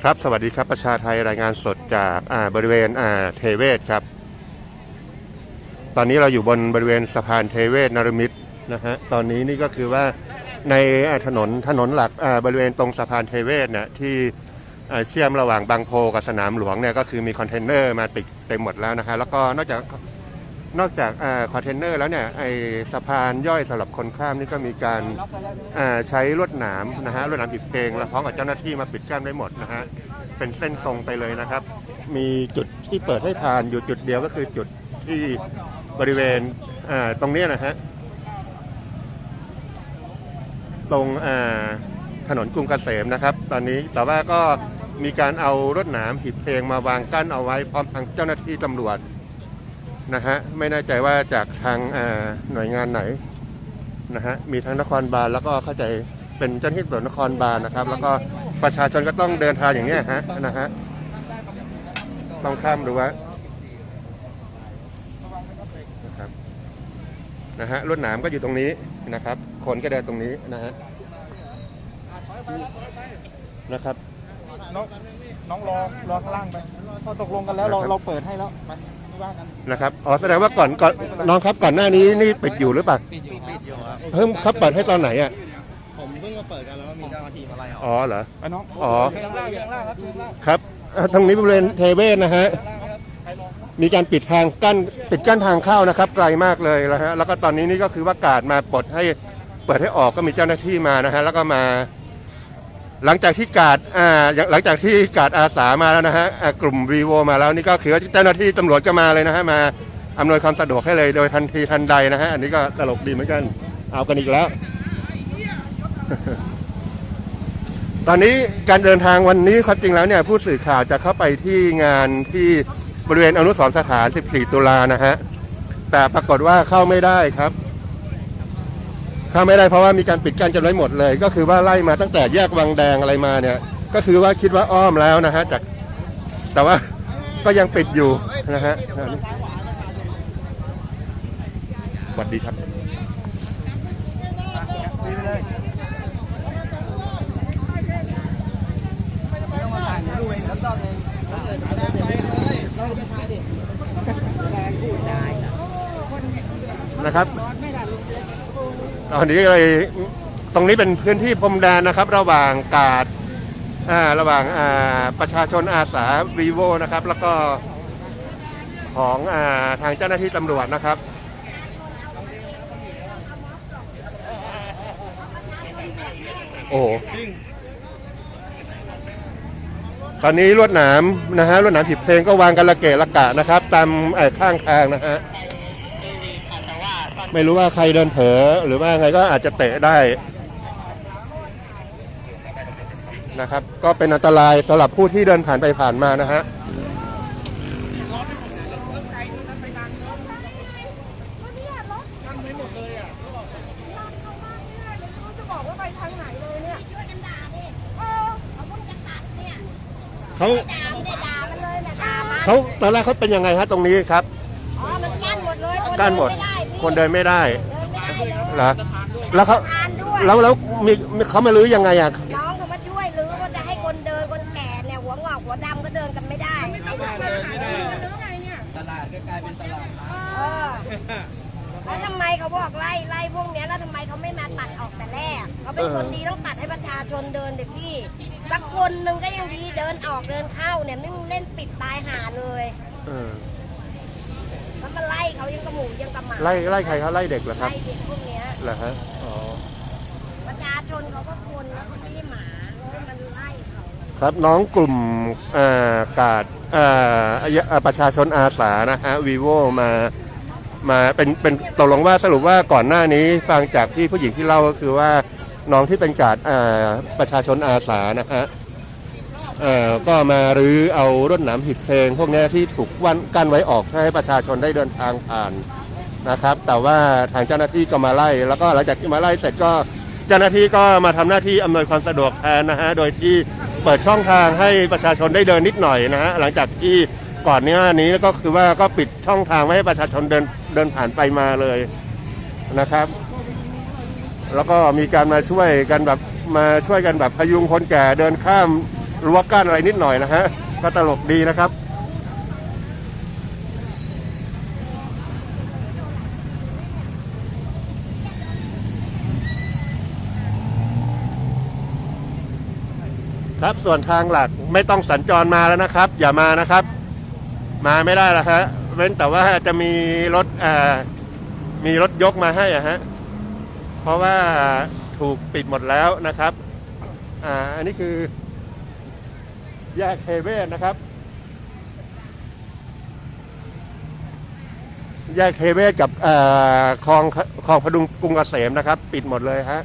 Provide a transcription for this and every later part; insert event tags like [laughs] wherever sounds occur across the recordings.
ครับ สวัสดีครับ ประชาไทยรายงานสดจากาบริเวณเทเวศครับ ตอนนี้เราอยู่บนบริเวณสะพานเทเวศนารมิตรนะฮะ ตอนนี้นี่ก็คือว่าในถนนถนนหลักบริเวณตรงสะพานเทเวศเนี่ยที่เชื่อมระหว่างบางโพกับสนามหลวงเนี่ยก็คือมีคอนเทนเนอร์มาติดเต็มหมดแล้วนะฮะ แล้วก็นอกจาก นอกจากคอนเทนเนอร์แล้วเนี่ยไอสะพานย่อยสำหรับคนข้ามนี่ก็มีการใช้ลวดหนามนะฮะลวดหนามปิดเพลงแล้วพร้อมกับเจ้าหน้าที่มาปิดกั้นไว้หมดนะฮะเป็นเส้นตรงไปเลยนะครับ มีจุดที่เปิดให้ผ่านอยู่จุดเดียวก็คือจุดที่บริเวณตรงนี้นะฮะตรงถนนกรุงเกษมนะครับ ตอนนี้แต่ว่าก็มีการเอารถหนามหีบเพลงมาวางกั้นเอาไว้พร้อมทางเจ้าหน้าที่ตำรวจ นะฮะไม่แน่ใจว่าจากทางอ่าหน่วยงานไหนนะฮะมีทั้งนครบาลแล้วก็เข้าใจเป็นเจ้าหน้าที่ตำรวจนครบาลนะครับ แล้วก็ประชาชนก็ต้องเดินทางอย่างเนี้ยฮะนะฮะต้องข้ามรั้วนะครับนะฮะลวดหนามก็อยู่ตรงนี้นะครับ คนก็เดินตรงนี้นะฮะนะครับน้องน้องรอรอข้างล่างไปพอตกลงกันแล้วเรานะครับเราเปิดให้แล้วไปไม่ว่ากั นนะครับ อ๋อ แสดงว่าก่อนก่อนน้องครับก่อนหน้านี้นี่ปิดอยู่หรือเปล่า ปิดอยู่ปิดอยู่ครับเพิ่มเขาเปิดให้ตอนไหนอะ ผมเพิ่งมาเปิดกันแล้วก็มีเจ้าหน้าที่มาไล่ออกอ๋อเหรอ ไปน้องอ๋อ เชิญข้างล่างเชิญข้างล่างครับเชิญข้างล่างครับเอ่อตรงนี้บริเวณเทเวศนะฮะใครลองมีการปิดทางกั้นปิดกั้นทางเข้านะครับ ไกลมากเลยนะฮะแล้วก็ตอนนี้นี่ก็คือว่ากาดมาปลดให้เปิดให้ออกก็มีเจ้าหน้าที่มานะฮะแล้วก็มา หลังจากที่กาดอ่าหลังจากที่กาดอาสามาแล้วนะฮะอ่ากลุ่มรีโวมาแล้วนี่ก็คือว่าเจ้าหน้าที่ตำรวจก็มาเลยนะฮะมาอำนวยความสะดวกให้เลยโดยทันทีทันใดนะฮะอันนี้ก็ตลกดีเหมือนกันเอากันอีกแล้ว ตอนนี้การเดินทางวันนี้ความจริงแล้วเนี่ยผู้สื่อข่าวจะเข้าไปที่งานที่บริเวณอนุสรณ์สถาน 14 ตุลานะฮะแต่ปรากฏว่าเข้าไม่ได้ครับ เข้าไม่ได้เพราะว่ามีการปิดกั้นกันไว้หมดเลย ก็คือว่าไล่มาตั้งแต่แยกวังแดงอะไรมาเนี่ย ก็คือว่าคิดว่าอ้อมแล้วนะฮะจากแต่ว่าก็ยังปิดอยู่นะฮะสวัสดีครับนะครับ ตอนนี้เลยตรงนี้เป็นพื้นที่พรมแดนนะครับ ระหว่างกาดาระหว่างาประชาชนอาสารีโวนะครับ แล้วก็ของอาทางเจ้าหน้าที่ตำรวจนะครับโอ้ตอนนี้ลวดหนามนะฮะลวดหนามผิดเพลงก็วางกันระเกะระกะนะครับ ตามอ่อข้างทางนะฮะ ไม่รู้ว่าใครเดินเผลอหรือว่าไงก็อาจจะเตะได้นะครับ ก็เป็นอันตรายสำหรับผู้ที่เดินผ่านไปผ่านมานะฮะกั้นไว้หมดเลยอะจะบอกว่าไปทางไหนเลยเนี่ยช่วยกันด่าดิเออเขาเพิ่งจะตัดเนี่ยเขาด่าไม่ได้ด่ามันเลยนะด่ามันเขาตอนแรกเขาเป็นยังไงฮะตรงนี้ครับ อ๋อ มันกั้นหมดเลยคกั้นหมดเไม่ได้พี่ คนเดินไม่ได้เดินไม่ได้เลยเหรอแล้วเขาทานด้วยแล้วแล้วมีมีเขามาลื้อยังไงอะน้องเขามาช่วยหรือว่าจะให้คนเดินคนแก่เนี่ยหัวงอกหัวดำก็เดินกันไม่ได้ไม่ต้องมาหาเรื่องหรือไงเนี่ยตลาดก็กลายเป็นตลาดเออแล้วทำไมเขาบอกไล่ไล่พวกเนี้ยแล้วทำไมเขาไม่มาตัดออกแต่แรกเขาเป็นคนดีต้องตัดให้ประชาชนเดินเด็กพี่สักคนหนึ่งก็ยังดีเดินออกเดินเข้าเนี่ยนี่เล่นปิดตายหาเลย เออ แล้วมาไล่เขายังกระหมูยังกระหมาไล่ไล่ใครเขาไล่เด็กเหรอครับไล่เด็กพวกเนี้ยเหรอฮะอ๋อประชาชนเขาก็คนแล้วเขาไม่ได้หมาแล้วมันไล่เขาครับน้องกลุ่มอ่ากาดอ่าอ่าประชาชนอาสานะฮะวีโวมามาเป็นเป็นตกลงว่าสรุปว่าก่อนหน้านี้ฟังจากพี่ผู้หญิงที่เล่าก็คือว่าน้องที่เป็นกาดอ่าประชาชนอาสานะฮะเอ่อ ก็มารื้อเอารถหนามหิบเพลง พวกนี้ที่ถูกวันกั้นไว้ออกให้ประชาชนได้เดินทางผ่านนะครับ แต่ว่าทางเจ้าหน้าที่ก็มาไล่ แล้วก็หลังจากที่มาไล่เสร็จก็เจ้าหน้าที่ก็มาทำหน้าที่อำนวยความสะดวกแทนนะฮะโดยที่เปิดช่องทางให้ประชาชนได้เดินนิดหน่อยนะฮะหลังจากที่ก่อนหน้านี้ก็คือว่าก็ปิดช่องทางไม่ให้ประชาชนเดินเดินผ่านไปมาเลยนะครับ แล้วก็มีการมาช่วยกันแบบมาช่วยกันแบบพยุงคนแก่เดินข้าม รั้วกั้นอะไรนิดหน่อยนะฮะก็ตลกดีนะครับครับส่วนทางหลักไม่ต้องสัญจรมาแล้วนะครับ อย่ามานะครับ มาไม่ได้แล้วฮะเว้นแต่ว่าจะมีรถอ่ามีรถยกมาให้อะฮะเพราะว่าถูกปิดหมดแล้วนะครับ อ่าอันนี้คือ แยกเทเวศนะครับ แยกเทเวศกับอ่อคลองคลองพดุงกรุงเกษมนะครับ ปิดหมดเลยฮะ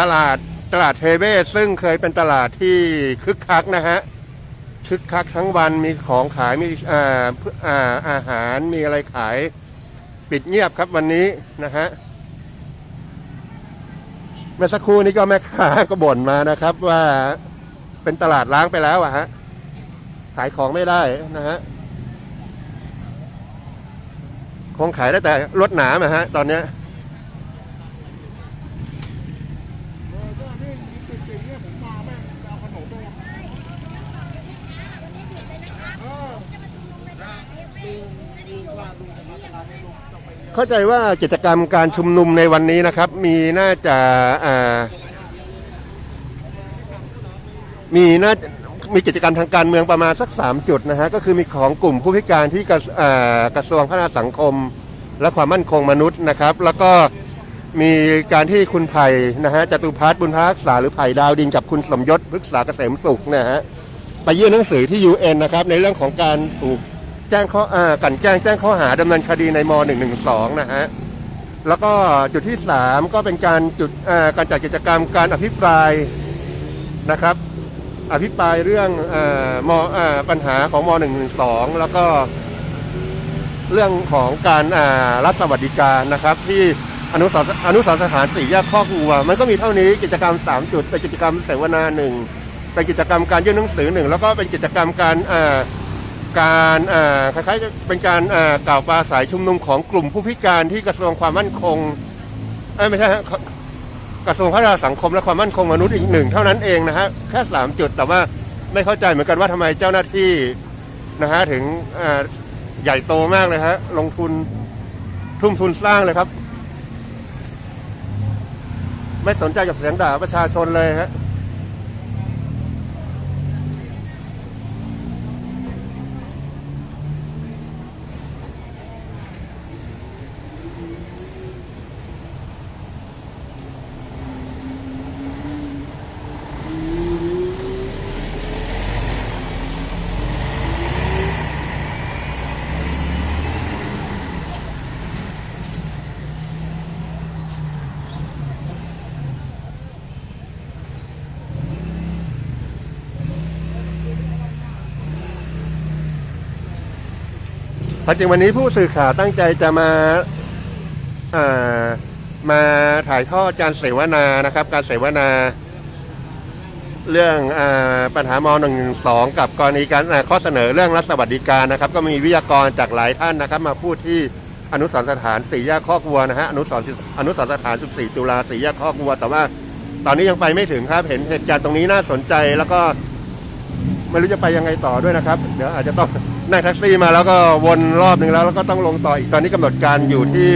ตลาดตลาดเทเวศซึ่งเคยเป็นตลาดที่คึกคักนะฮะ คึกคักทั้งวันมีของขายมีอ่าอ่าอาหารมีอะไรขายปิดเงียบครับวันนี้นะฮะเมื่อสักครู่นี้ก็แม่ค้าก็บ่นมานะครับ ว่าเป็นตลาดล้างไปแล้วอะฮะขายของไม่ได้นะฮะคงขายได้แต่รถหนามอะฮะตอนเนี้ย เข้าใจว่ากิจกรรมการชุมนุมในวันนี้นะครับ มีน่าจะอ่ามีน่ามีกิจกรรมทางการเมืองประมาณสักสามจุดนะฮะก็คือมีของกลุ่มผู้พิการที่กระอ่ากระทรวงพัฒนาสังคม และความมั่นคงมนุษย์นะครับ แล้วก็มีการที่คุณไผ่นะฮะจตุพัฒน์บุญพักษาหรือไผ่ดาวดินกับคุณสมยศพฤกษาเกษมสุขนะฮะไปยื่นหนังสือที่ UN นะครับในเรื่องของการถูก แจ้งข้ออ่ากันแกล้งแจ้งข้อหาดำเนินคดีในม .112 นะฮะแล้วก็จุดที่ 3 ก็เป็นการจุดอ่าการจัดกิจกรรมการอภิปรายนะครับ อภิปรายเรื่องอามอ่าปัญหาของม .112 แล้วก็เรื่องของการอ่ารับสวัสดิการนะครับ ที่อนุสรอนุสรสถานสี่แยกข้อกัวมันก็มีเท่านี้กิจกรรม 3 จุดเป็นกิจกรรมเสวนาหนึ่งเป็นกิจกรรมการยื่นหนังสือหนึ่งแล้วก็เป็นกิจกรรมการอ่า การคล้ายๆเป็นการกล่าวปราศัยชุมนุมของกลุ่มผู้พิการที่กระทรวงความมั่นคงไม่ใช่ฮะกระทรวงพัฒนาสังคมและความมั่นคงมนุษย์อีกหนึ่งเท่านั้นเองนะฮะแค่สามจุดแต่ว่าไม่เข้าใจเหมือนกันว่าทำไมเจ้าหน้าที่นะฮะถึงใหญ่โตมากเลยฮะลงทุนทุ่มทุนสร้างเลยครับ ไม่สนใจกับเสียงด่าประชาชนเลยฮะ ความจริงวันนี้ผู้สื่อข่าวตั้งใจจะมามาถ่ายทอดการเสวนานะครับ การเสวนา เรื่องอปัญหาม .112 กับกรณีการข้อเสนอเรื่องรัฐสวัสดิการนะครับ ก็มีวิทยากรจากหลายท่านนะครับ มาพูดที่อนุสรสถานสี่แยกข้อกวัวนะฮะอนุสรอนุสรสถาน 14 ตุลาสี่แยกข้อกวัว แต่ว่าตอนนี้ยังไปไม่ถึงครับ เห็นเหตุการณ์ตรงนี้น่าสนใจแล้วก็ไม่รู้จะไปยังไงต่อด้วยนะครับ เดี๋ยวอาจจะต้อง นั่งแท็กซี่มาแล้วก็วนรอบหนึ่งแล้วแล้วก็ต้องลงต่ออีกตอนนี้กำหนดการอยู่ที่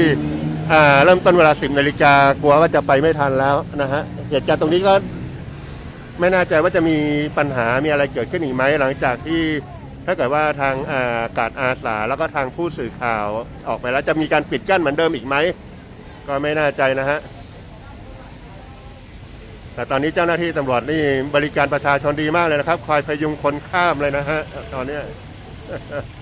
อ่าเริ่มต้นเวลา10นาฬิกากลัวว่าจะไปไม่ทันแล้วนะฮะเหตุการณ์ตรงนี้ก็ไม่แน่ใจว่าจะมีปัญหามีอะไรเกิดขึ้นอีกไหมหลังจากที่ถ้าเกิดว่าทางอากาดอาสาแล้วก็ทางผู้สื่อข่าวออกไปแล้วจะมีการปิดกั้นเหมือนเดิมอีกไหมก็ไม่แน่ใจนะฮะแต่ตอนนี้เจ้าหน้าที่ตำรวจนี่บริการประชาชนดีมากเลยนะครับ คอยพยุงคนข้ามเลยนะฮะตอนเนี้ Ha [laughs] ha.